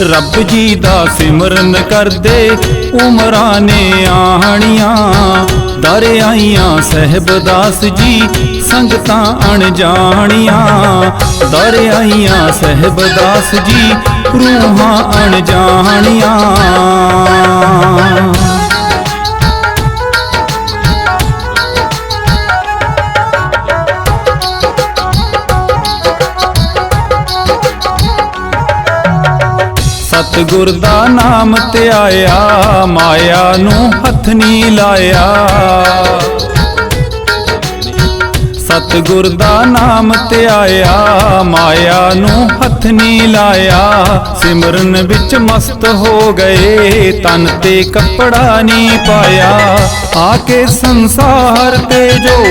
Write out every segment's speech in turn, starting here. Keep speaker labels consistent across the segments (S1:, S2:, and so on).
S1: ਰੱਬ ਜੀ ਦਾ ਸਿਮਰਨ ਕਰਦੇ, ਉਮਰਾਂ ਨੇ ਆਹਣੀਆਂ। ਦਰ ਆਈਆਂ ਸਹਿਬਦਾਸ ਜੀ, ਸੰਗਤਾਂ ਅਣਜਾਣੀਆਂ। ਦਰ ਆਈਆਂ ਸਹਿਬਦਾਸ ਜੀ, ਰੂਹਾਂ ਅਣਜਾਣੀਆਂ। ਸਤਿਗੁਰ ਦਾ ਨਾਮ ਧਿਆਇਆ ਮਾਇਆ ਨੂੰ ਹੱਥ ਨਹੀਂ ਲਾਇਆ। ਸਤਿਗੁਰ ਦਾ ਨਾਮ ਧਿਆਇਆ ਮਾਇਆ ਨੂੰ ਹੱਥ ਨਹੀਂ ਲਾਇਆ। ਸਿਮਰਨ ਵਿੱਚ ਮਸਤ ਹੋ ਗਏ, ਤਨ ਤੇ ਕੱਪੜਾ ਨਹੀਂ ਪਾਇਆ। ਆ ਕੇ ਸੰਸਾਰ ਤੇ ਜੋ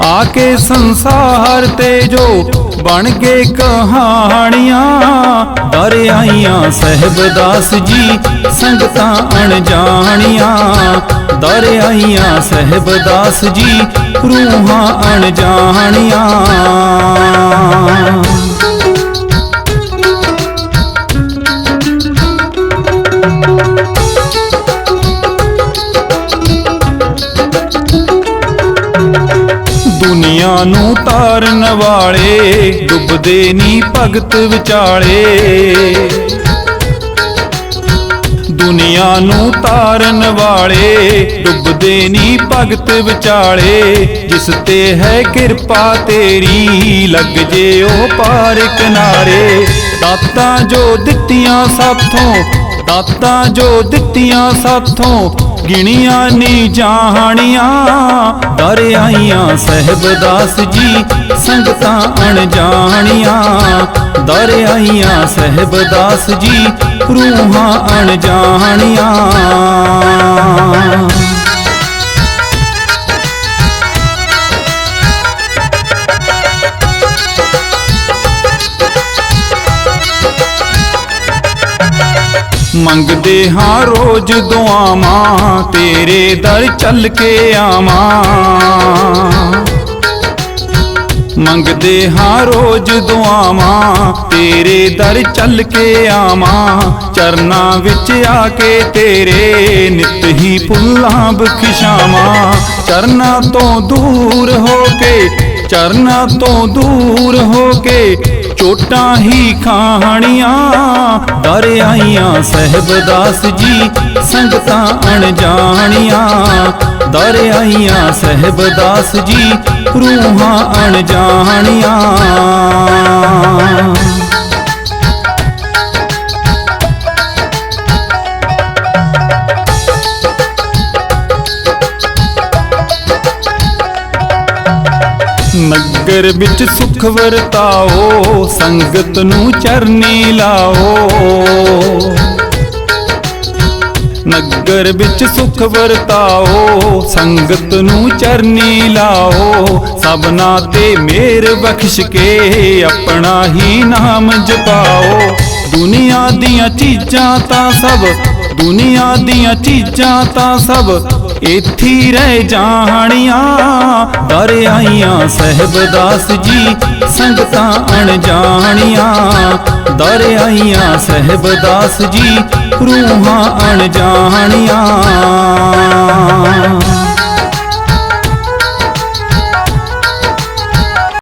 S1: ਆ ਕੇ ਸੰਸਾਰ ਤੇ ਜੋ ਬਣ ਕੇ ਕਹਾਣੀਆਂ ਦਰ ਆਈਆਂ ਸਹਿਬਦਾਸ ਜੀ, ਸੰਗਤਾਂ ਅਣਜਾਣੀਆਂ। ਦਰ ਆਈਆਂ ਸਹਿਬਦਾਸ ਜੀ, ਰੂਹਾਂ ਅਣਜਾਣੀਆਂ। ਦੁਨੀਆ ਨੂੰ ਤਾਰਨ ਵਾਲੇ, ਡੁੱਬਦੇ ਨੀ ਭਗਤ ਵਿਚਾਲੇ। ਦੁਨੀਆ ਨੂੰ ਤਾਰਨ ਵਾਲੇ, ਡੁੱਬਦੇ ਨੀ ਭਗਤ ਵਿਚਾਲੇ। ਜਿਸ ਤੇ ਹੈ ਕਿਰਪਾ ਤੇਰੀ, ਲੱਗ ਜੇ ਉਹ ਪਾਰ ਕਿਨਾਰੇ। ਦਾਤਾਂ ਜੋ ਦਿੱਤੀਆਂ ਸਾਥੋਂ, ਦਾਤਾਂ ਜੋ ਦਿੱਤੀਆਂ ਸਾਥੋਂ ਗਿਣੀਆਂ ਨਹੀਂ ਜਾਣੀਆਂ। ਦਰਿਆਈਆਂ ਸਹਿਬਦਾਸ ਜੀ ਸੰਗਤਾਂ ਅਣਜਾਣੀਆਂ। ਦਰਿਆਈਆਂ ਸਹਿਬਦਾਸ ਜੀ ਰੂਹਾਂ ਅਣਜਾਣੀਆਂ। ਮੰਗਦੇ ਹਾਂ ਰੋਜ਼ ਦੁਆਵਾਂ, ਤੇਰੇ ਦਰ ਚੱਲ ਕੇ ਆਵਾਂ। ਮੰਗਦੇ ਹਾਂ ਰੋਜ਼ ਦੁਆਵਾਂ, ਤੇਰੇ ਦਰ ਚੱਲ ਕੇ ਆਵਾਂ। ਚਰਨਾਂ ਵਿੱਚ ਆ ਕੇ ਤੇਰੇ ਨਿਤ ਹੀ ਫੁੱਲਾਂ ਬਖਸ਼ਾਵਾਂ। ਚਰਨਾਂ ਤੋਂ ਦੂਰ ਹੋ ਕੇ, ਚਰਨਾਂ ਤੋਂ ਦੂਰ ਹੋ ਕੇ ਚੋਟਾਂ ਹੀ ਕਹਾਣੀਆਂ ਦਰ ਆਈਆਂ ਸਹਿਬਦਾਸ ਜੀ, ਸੰਗਤਾਂ ਅਣਜਾਣੀਆਂ। ਦਰ ਆਈਆਂ ਸਹਿਬਦਾਸ ਜੀ, ਰੂਹਾਂ ਅਣਜਾਣੀਆਂ। ਨਗਰ ਵਿੱਚ ਸੁਖ ਵਰਤਾਓ, ਸੰਗਤ ਨੂੰ ਚਰਨੀ ਲਾਓ। ਨਗਰ ਵਿੱਚ ਸੁਖ ਵਰਤਾਓ, ਸੰਗਤ ਨੂੰ ਚਰਨੀ ਲਾਓ। ਸਭਨਾ ਤੇ ਮੇਰ ਬਖਸ਼ ਕੇ ਆਪਣਾ ਹੀ ਨਾਮ ਜਪਾਓ। ਦੁਨੀਆ ਦੀਆਂ ਚੀਜ਼ਾਂ ਤਾਂ ਸਭ, ਦੁਨੀਆ ਦੀਆਂ ਚੀਜ਼ਾਂ ਤਾਂ ਸਭ ਇੱਥੀ ਰਹਿ ਜਾਣੀਆਂ। ਦਰਿਆਈਆਂ ਸਹਿਬਦਾਸ ਜੀ ਸੰਗਤਾਂ ਅਣਜਾਣੀਆਂ ਦਰਿਆਈਆਂ ਸਹਿਬਦਾਸ ਜੀ ਰੂਹਾਂ ਅਣਜਾਣੀਆਂ